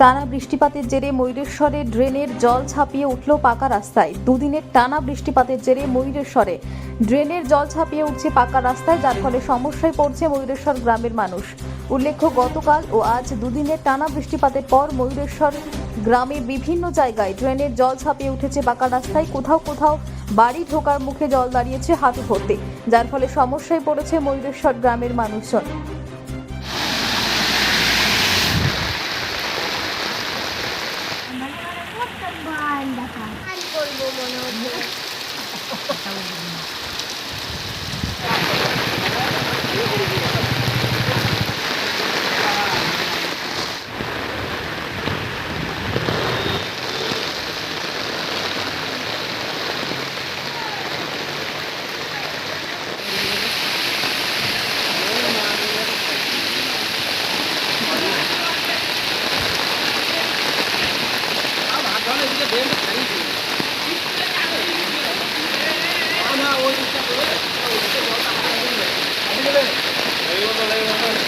টানা বৃষ্টিপাতের জেরে ময়ূরেশ্বরে ড্রেনের জল ছাপিয়ে উঠল পাকা রাস্তায়। দুদিনের টানা বৃষ্টিপাতের জেরে ময়ূরেশ্বরে ড্রেনের জল ছাপিয়ে উঠছে পাকা রাস্তায়, যার ফলে সমস্যায় পড়ছে ময়ূরেশ্বর গ্রামের মানুষ। উল্লেখ্য, গতকাল ও আজ দুদিনের টানা বৃষ্টিপাতের পর ময়ূরেশ্বর গ্রামে বিভিন্ন জায়গায় ড্রেনের জল ছাপিয়ে উঠেছে পাকা রাস্তায়। কোথাও কোথাও বাড়ি ঢোকার মুখে জল দাঁড়িয়েছে হাঁটু ভর্তি যার ফলে সমস্যায় পড়েছে ময়ূরেশ্বর গ্রামের মানুষজন করব মনে হচ্ছে Thank you.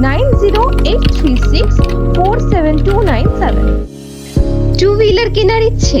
nine zero eight three six four seven two nine seven. Two wheeler কেনার ইচ্ছে?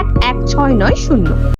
এক এক ছয় নয় শূন্য।